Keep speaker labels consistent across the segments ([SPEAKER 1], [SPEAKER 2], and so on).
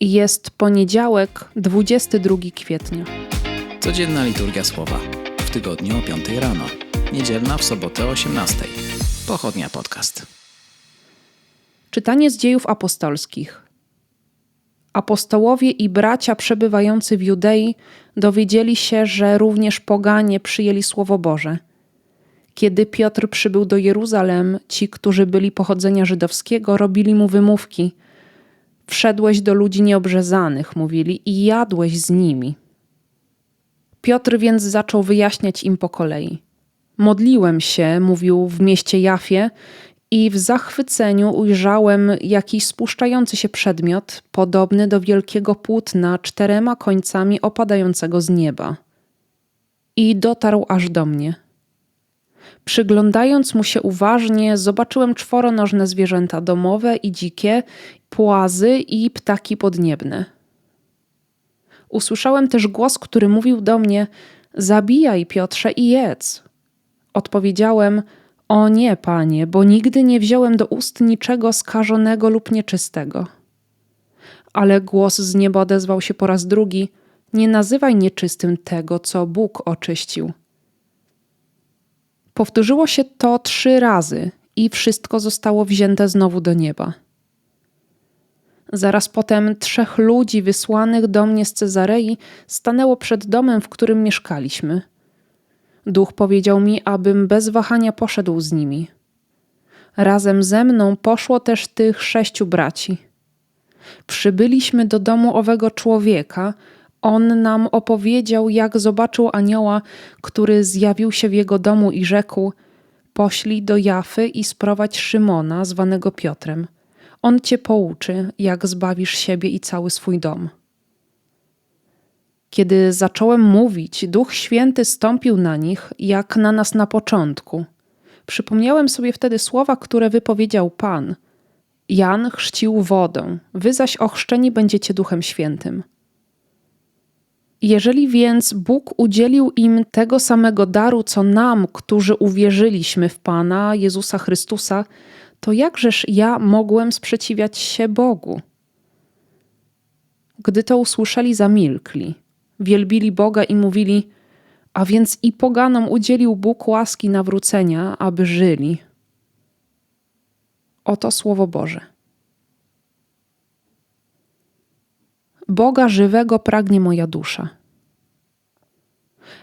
[SPEAKER 1] Jest poniedziałek, 22 kwietnia.
[SPEAKER 2] Codzienna liturgia słowa. W tygodniu o 5 rano. Niedzielna w sobotę o 18. Pochodnia podcast.
[SPEAKER 1] Czytanie z dziejów apostolskich. Apostołowie i bracia przebywający w Judei dowiedzieli się, że również poganie przyjęli Słowo Boże. Kiedy Piotr przybył do Jeruzalem, ci, którzy byli pochodzenia żydowskiego, robili mu wymówki. Wszedłeś do ludzi nieobrzezanych, mówili, i jadłeś z nimi. Piotr więc zaczął wyjaśniać im po kolei. Modliłem się, mówił w mieście Jafie, i w zachwyceniu ujrzałem jakiś spuszczający się przedmiot, podobny do wielkiego płótna czterema końcami opadającego z nieba. I dotarł aż do mnie. Przyglądając mu się uważnie, zobaczyłem czworonożne zwierzęta domowe i dzikie, płazy i ptaki podniebne. Usłyszałem też głos, który mówił do mnie: Zabijaj, Piotrze, i jedz. Odpowiedziałem: O nie, panie, bo nigdy nie wziąłem do ust niczego skażonego lub nieczystego. Ale głos z nieba odezwał się po raz drugi: Nie nazywaj nieczystym tego, co Bóg oczyścił. Powtórzyło się to trzy razy i wszystko zostało wzięte znowu do nieba. Zaraz potem trzech ludzi wysłanych do mnie z Cezarei stanęło przed domem, w którym mieszkaliśmy. Duch powiedział mi, abym bez wahania poszedł z nimi. Razem ze mną poszło też tych sześciu braci. Przybyliśmy do domu owego człowieka. On nam opowiedział, jak zobaczył anioła, który zjawił się w jego domu i rzekł: Poślij do Jafy i sprowadź Szymona, zwanego Piotrem. On cię pouczy, jak zbawisz siebie i cały swój dom. Kiedy zacząłem mówić, Duch Święty stąpił na nich, jak na nas na początku. Przypomniałem sobie wtedy słowa, które wypowiedział Pan. Jan chrzcił wodą, wy zaś ochrzczeni będziecie Duchem Świętym. Jeżeli więc Bóg udzielił im tego samego daru, co nam, którzy uwierzyliśmy w Pana Jezusa Chrystusa, to jakżeż ja mogłem sprzeciwiać się Bogu? Gdy to usłyszeli, zamilkli, wielbili Boga i mówili: A więc i poganom udzielił Bóg łaski nawrócenia, aby żyli. Oto słowo Boże. Boga żywego pragnie moja dusza.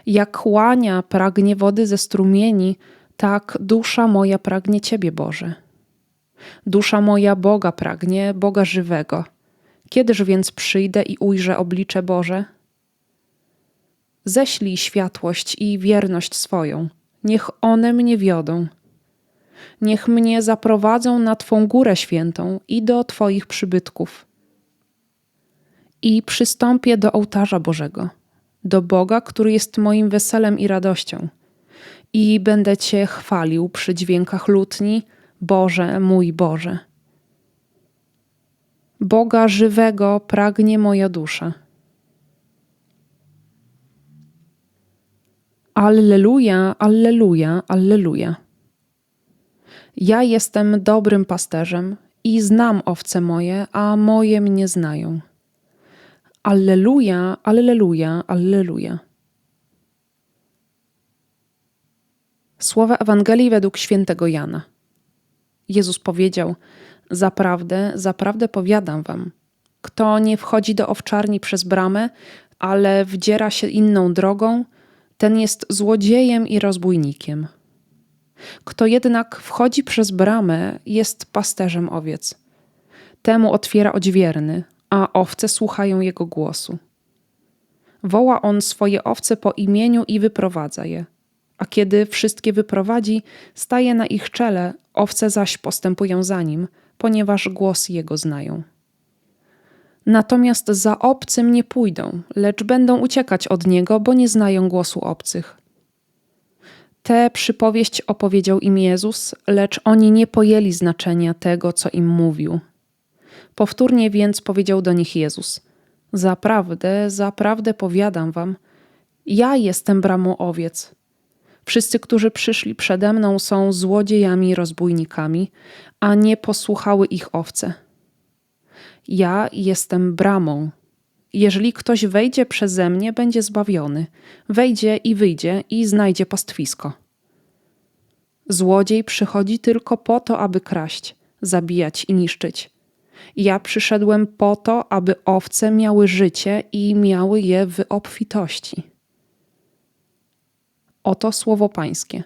[SPEAKER 1] Jak łania pragnie wody ze strumieni, tak dusza moja pragnie Ciebie, Boże. Dusza moja Boga pragnie, Boga żywego. Kiedyż więc przyjdę i ujrzę oblicze Boże? Ześlij światłość i wierność swoją, niech one mnie wiodą. Niech mnie zaprowadzą na Twą górę świętą i do Twoich przybytków. I przystąpię do ołtarza Bożego, do Boga, który jest moim weselem i radością. I będę Cię chwalił przy dźwiękach lutni, Boże, mój Boże. Boga żywego pragnie moja dusza. Alleluja, alleluja, alleluja. Ja jestem dobrym pasterzem i znam owce moje, a moje mnie znają. Alleluja, alleluja, alleluja. Słowa Ewangelii według świętego Jana. Jezus powiedział: Zaprawdę, zaprawdę powiadam wam, kto nie wchodzi do owczarni przez bramę, ale wdziera się inną drogą, ten jest złodziejem i rozbójnikiem. Kto jednak wchodzi przez bramę, jest pasterzem owiec. Temu otwiera odźwierny, a owce słuchają jego głosu. Woła on swoje owce po imieniu i wyprowadza je. A kiedy wszystkie wyprowadzi, staje na ich czele, owce zaś postępują za nim, ponieważ głos jego znają. Natomiast za obcym nie pójdą, lecz będą uciekać od niego, bo nie znają głosu obcych. Tę przypowieść opowiedział im Jezus, lecz oni nie pojęli znaczenia tego, co im mówił. Powtórnie więc powiedział do nich Jezus: Zaprawdę, zaprawdę powiadam wam, ja jestem bramą owiec. Wszyscy, którzy przyszli przede mną, są złodziejami i rozbójnikami, a nie posłuchały ich owce. Ja jestem bramą. Jeżeli ktoś wejdzie przeze mnie, będzie zbawiony. Wejdzie i wyjdzie i znajdzie pastwisko. Złodziej przychodzi tylko po to, aby kraść, zabijać i niszczyć. Ja przyszedłem po to, aby owce miały życie i miały je w obfitości. Oto słowo Pańskie.